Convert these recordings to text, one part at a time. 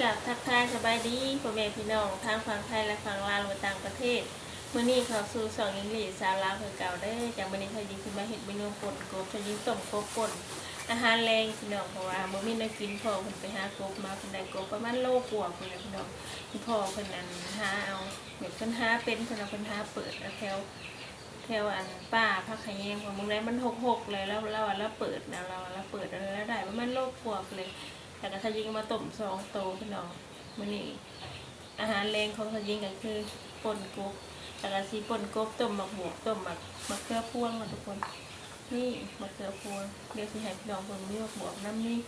กับทักทายสบายดีพ่อแม่พี่น้องทางฝั่งไทยและฝั่งลาวรือต่างประเทศเมื่อนี้เขาสู่สองยิงหลีสาวลาวคือเก่าได้จากวันนี้เขายิงขึ้นมาเห็ดเมนูป่นกบเขายิงต้มกบป่นอาหารแรงพี่น้องเพราะว่ามื่อมีได้กินพอเพิ่นไปหากบมาเพิ่นได้กบประมาณโลกว่าพิ่นเลยพี่น้องที่พ่อเพิ่นนั้นหาเอาแบบเพิ่นหาเป็นเพิ่นเอาเพิ่นหาเปิดแล้วแถวแถวอันป้าพักขะแยงของมึงได้มันหกหกๆเลยแล้วเราเราเปิดนะเราเราเปิดแล้วได้ประมาณโลกว่าเลย แต่ก็ถ้ายิงมาต้มสองโตพี่น้องมื้อนี้อาหารแรงของเขายิงก็คือป่นกบแต่ก็สีป่นกบต้มหมักบวกต้มหมักมะเขือพวงมาทุกคน นี่มะเขือพวงเดี๋ยวสิให้พี่น้องเบิ่งมีมะบวกน้ำนี่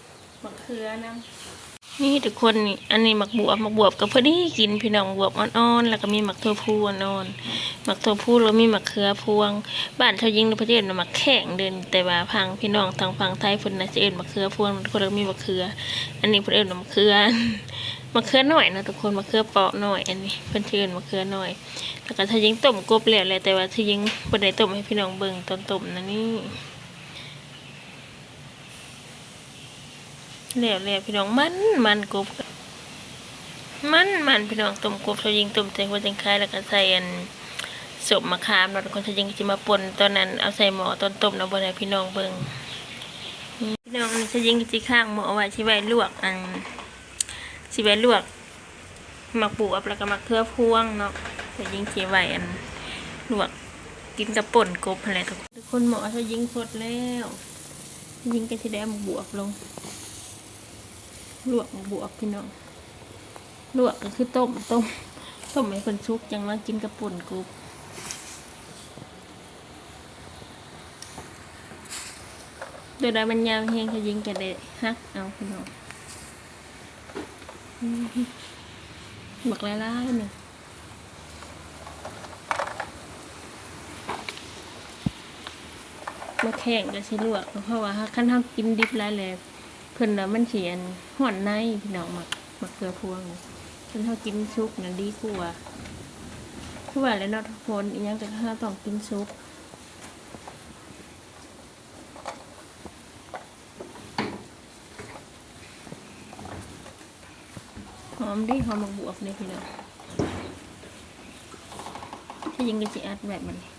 มะเขือน้ำ นี่ทุกคนนี่อันนี้หมักบวบหมักบวบก็พอดีกินพี่น้องบวบอ่อนๆแล้วก็มีหมักถั่วพูอ่อนๆหมักถั่วพูแล้วมีหมักเขือพวง บ้านเขายิงประเทศน่ะหมักแข็งเดินแต่ว่าพังพี่น้องทางฝั่งไทยเพิ่นนะจะเอิ้นมะเขือพวงคนก็มีหมะเขือ อันนี้เพิ่นเอิ้นว่ามะเขือมะเขือหน่อยนะทุกคนมะเขือเปาะหน่อยอันนี้เพื่อเอิ้นมะเขือหน่อยแล้วก็ถ้ายิงต้มกบแล้วแหละแต่ว่าถ้ายิงบ่ได้ต้มให้พี่น้องเบิ่งตอนต้มนะนี่ แล้วแล้วพี่น้องมันมันกบมันมันพี่น้องต้มกบถ้ายิงต้มใส่หัวจังคายแล้วก็ใส่อันสบมะขามเราคนถ้ายังจะมาปนตอนนั้นเอาใส่หม้อตอนต้มเราบ่ได้พี่น้องเบิ่งพี่น้องอันนี้จะยิงจีข้างหม้อเอาไว้สิไว้ลวกอันสิไว้ลวกมักบวบแล้วก็มักเขือพวงเนาะจะยิงสิไว้อันลวกกินกับป่นกบอะไรทุกคนหม้อจะยิงพดแล้ว ยิงก็สิได้เอาหมบวบลง ลวกบวบพี่น้องลวกก็คือต้มต้มต้มให้คนชุกจังว่ากินกับป่นกุบโดยได้บรรยามเฮงจะยิงกันได้ฮักเอาพี่น้องอืมบักหลายๆหนึ่งมาแข่งกับสิลวกเพราะว่าขั้นท่ากินดิบหลายแล้ว เพิ่นน่ะมันเสียนห่อนในพี่น้องหมักหมักเกลือพวงขั้นเท่ากินซุปน่ะดีกว่าคือว่าแล้วเนาะทุกคนอีหยังแต่ถ้าต้องกินซุปหอมดิหอมบักบวบเลยพี่น้องถ้ายิงก็จะอัดแบบมันนี่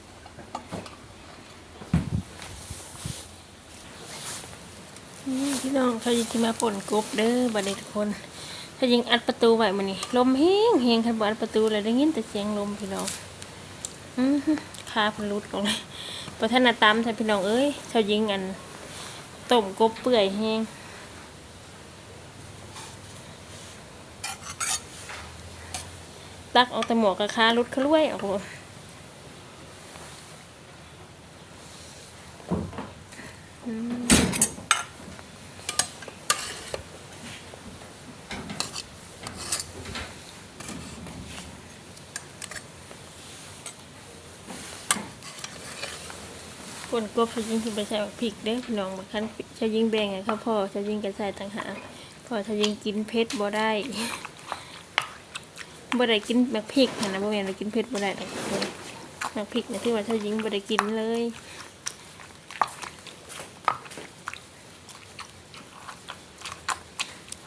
พี่น้องเขายิงที่มาปนกบเด้อบัดนี้ทุกคนถ้ายิงอัดประตูไว้มันนี่ลมเฮงเฮงคันบอัดประตูเลยได้ยินแต่เสียงลมพี่น้องอือหือขาพันรุดลงเลยพอท่านน่ะตามท่านพี่น้องเอ้ยเขายิงอันต้มกบเปื่อยแห้งตักเอาแต่หมวกกับคารุดขล้วยโอ้โนกบจะยิงขึ้นไปใส่บักพริกเด้อพี่น้องบางครั้งจะยิงแบ่งไงครับพ่อจะยิงกระใส่ต่างหากพ่อจะยิงกินเผ็ดบ่ได้บ่ได้กินแมกพริกนะบ่แม่นว่ากินเผ็ดบ่ได้ดอกแมกพริกนี่ยที่ว่าถ้ายิงบ่ได้กินเลย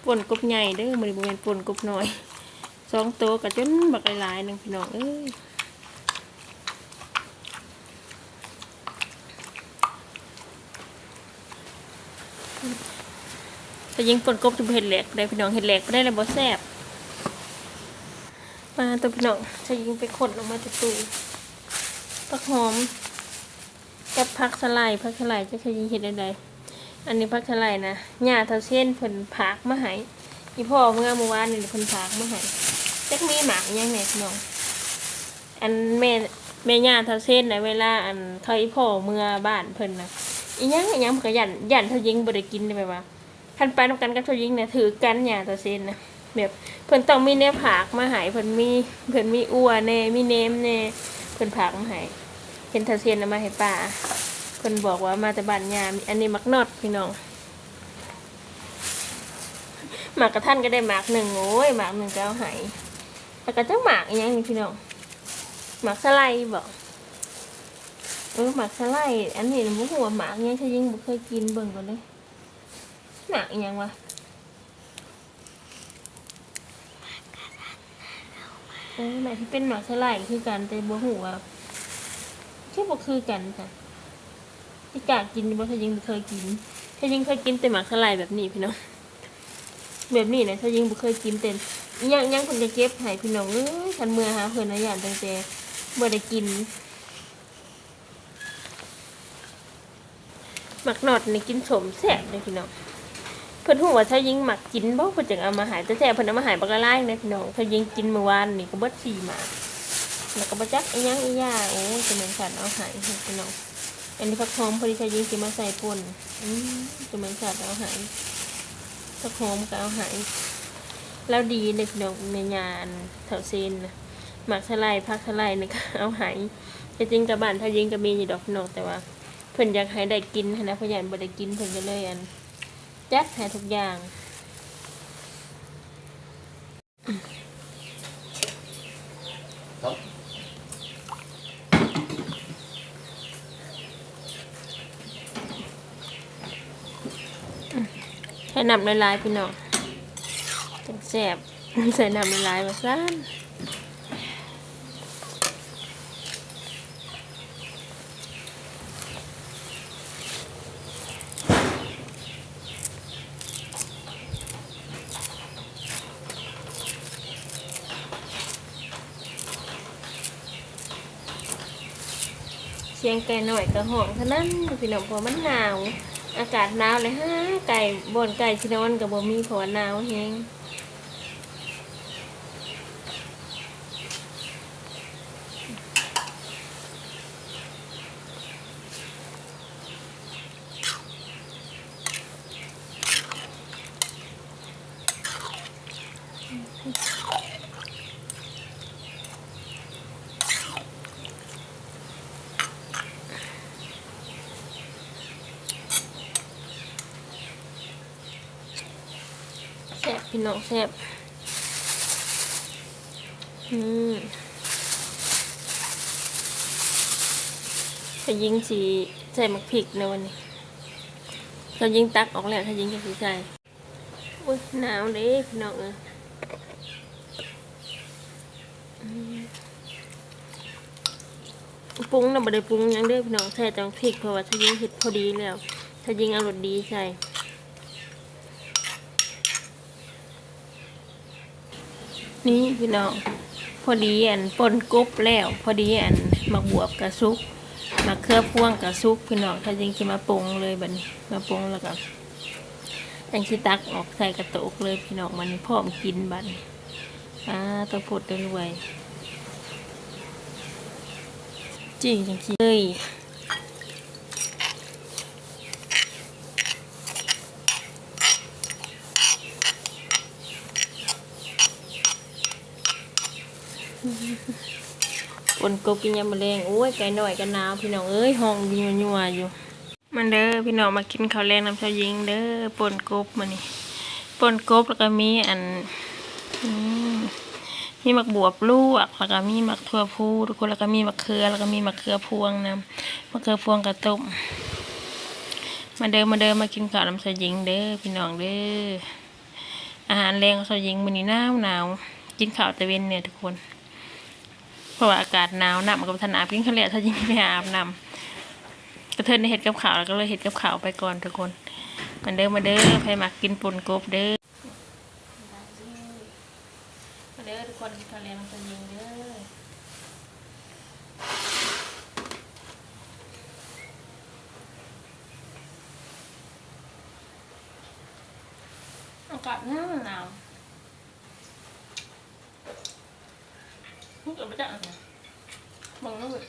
ป่นกบใหญ่เด้อมือนี้บ่แม่นป่นกบน้อยสองโตวก็จนบักหลายๆหนึงพี่น้องเอ้ย ถ้ายิงปนกบจะบ่เห็ดแหลกได้พี่น้องเห็ดแหลกบ่ได้แล้วบ่แซบมาตัวพี่น้องจะยิงไปขดออกมาจากตู้ผักหอมกับผักสไลด์ผักสไลด์จะเคยยิงเห็นใดๆอันนี้ผักสไลด์นะหญ้าเท่าเส้นเพิ่นผักมาให้อีพ่อเมื่อเมื่อวานนี่เพิ่นผักมาให้จักมีหมากยังไงพี่น้อง อันแม่แม่ย่าเท่าเส้นนะเวลาอันเขาอีพ่อเมื่อบ้านเพิ่นนะอีหยังอีหยังเพิ่นก็ยันหยันเท่ายิงบ่ได้กินได้ไหมวะ คันไปนำกันกับเท่ายิงเนี่ยถือกันหญ้าเท่าเส้นนะแบบเพิ่นต้องมีแนผักมาหายเพิ่นมีเพิ่นมีอัวแน่มีเนมแน่เพิ่นผักมาหายเห็นทาเซียนเอามาให้ป้าเพิ่นบอกว่ามาแต่บ้านยามอันนี้มักนอดพี่น้องหมากกระท่านก็ได้หมากหนึ่งโอ้ยหมากหนึ่งก็เอาหายแล้วก็เจ้าหมากอย่างนี้พี่น้องหมากสไลบอกเออหมากสไลอันนี้หมูหัวหมากเนี่ยฉันยังบ่เคยกินเบิ่งก่อนเลย หมากย่างวะเออไหนที่เป็นหมักสลายคือกันแต่บ่ฮู้ว่าแค่บ่คือกันค่ะที่กากินบ่ถ้ายิงบ่เคยกินถ้ายิงเคยกินแต่หมักสลายแบบนี้พี่น้องแบบนี้นะถ้ายิงบ่เคยกินแต่ยังยังเพิ่นจะเก็บให้พี่น้องเอ้ยคันเมื่อหาเพิ่นนะย่านตั้งแต่บ่ได้กินหมักนอดนี่กินสมแซ่บเลยพี่น้อง พิ่นฮู้ว่าถ้ายิงหมักกินบ่เพิ่นจึงเอามาหายแต่แท้เพิ่นเอามาหายบักละลายนะพี่น้องถ้ายิงกินเมื่อวานนี่ก็เบิด4หมากแล้วก็บ่จักอีหยังอีหย่าโอ้ยจะเหมือนกันเอาหายพี่น้องอันนี้ผักหอมพอดีถ้ายิงสิมาใส่ป่นอืมจะเหมือนกันเอาหายผักหอมก็เอาหายแล้วดีเลยพี่น้องในงานแถวเซนนะหมักสไลด์ผักสไลด์นี่ก็เอาหายแต่จริงกับบ้านถ้ายิงก็มีอยู่ดอกพี่น้องแต่ว่าเพิ่นอยากให้ได้กินนะเพราะยันบ่ได้กินเพิ่นก็เลยอัน จัดให้ทุกอย่างครับใส่น้ำละลายๆพี่น้องจังแซ่บใส่น้ำละลายมาซ่า เชียงไก่หน่อยกระหองเท่านั้นพี่น้องพอมันหนาว อากาศหนาวเลยฮะไก่บนไก่ชินอนกับบ่มีพราะว่าหนาวแฮง บพี่น้องแซ่บอืมถ้ายิงสีใส่มักพริกในวันนี้ถ้ายิงตักออกแล้วถ้ายิงจะสีใส่อุ้ยหนาวเด้พี่น้องเออปรุงน่ะบ่ได้ปรุงยังเด้อพี่น้องใส่แต่มักพริกเพราะว่าถ้ายิงเห็ดพอดีแล้ว ถ้ายิงเอารสดีใส่ นี่พี่น้องพอดีอันปนกบแล้ว พอดีอันมักบวบกับซุกมักเครือพ่วงกับซุกพี่น้องถ้าจริงๆมาปรุงเลยบันมาปรุงแล้วก็ยังคิตักออกใส่กระโตกเลยพี่น้องมันพร้อมกินบันอ่าตะพดได้รวยจริงจริงเลย ปนกบกินยำมะเร็งโอ้ยไก่หน่อยกันหนาวพี่น้องเอ้ยห้องยิงยัวอยู่ มันเด้อพี่น้องมากินข้าวแรงน้ำชายิงเด้อปนกบมานี่ปนกบแล้วก็มีอันมมีหมักบวบลวกแล้วก็มีหมักถั่วพูทุกคนแล้วก็มีมะเขือแล้วก็มีมะเขือพวงนำมะเขือพวงกระต้มมาเด้อมาเด้อมากินข้าวน้ำชายิงเด้อพี่น้องเด้ออาหารแรงชายิงมื้อนี้หนาวหนาวกินข้าวตะเวนเนี่ยทุกคน เพราะว่าอากาศหนาวนักมันก็บ่ทันอาบกินข้าวเหนียวถ้ายิงไปหาอาบน้ำกระเทินในเห็ดกับขาวแล้วก็เลยเห็ดกับขาวไปก่อนทุกคนมันเด้อมาเด้อใครมากินปุ่นกบเด้อมาเด้อทุกคนทะเลมันจะยิงเด้ออากาศหนาวหนาว พูดกับไม่ได้อะไรมองแล้วแบบ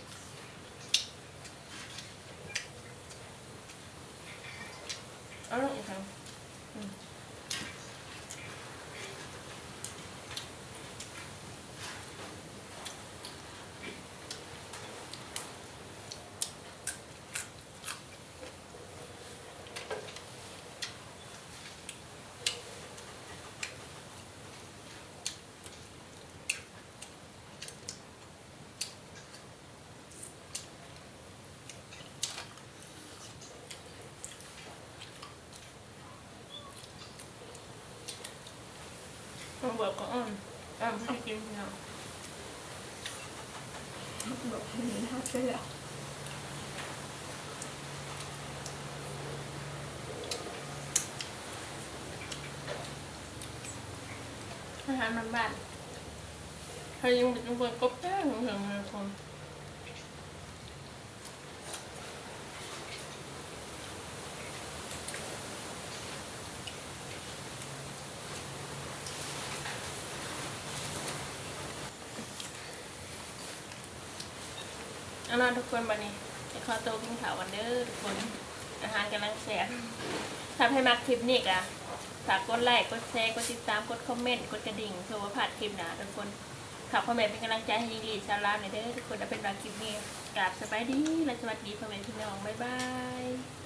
เอาลงอีกครั้งอืมต้อง บอกก็อ่อนอ่อนให้กินพี่น้องบอกให้มีหน้าเสื้ออาหารมันบ้านเขายังเป็นคนกบแก้งของเมืองคน เอาล่ะทุกคนวันนี้จะขอตัวกินข้าววันเด้อทุกคน อาหารกำลังแซ่บถ้าให้มักคลิปนี้กะฝากกดไลค์ กดแชร์ กดติดตาม กดคอมเมนต์ กดกระดิ่งเพื่อว่าผ่านคลิปหนาทุกคนฝากคอมเมนต์เป็นกำลังใจให้ยิงดีชาลาหนอยเด้อทุกคนเอาเป็นมาคลิปนี้กราบสบายดีและสวัสดีพ่อแม่พี่น้อง บ๊ายบาย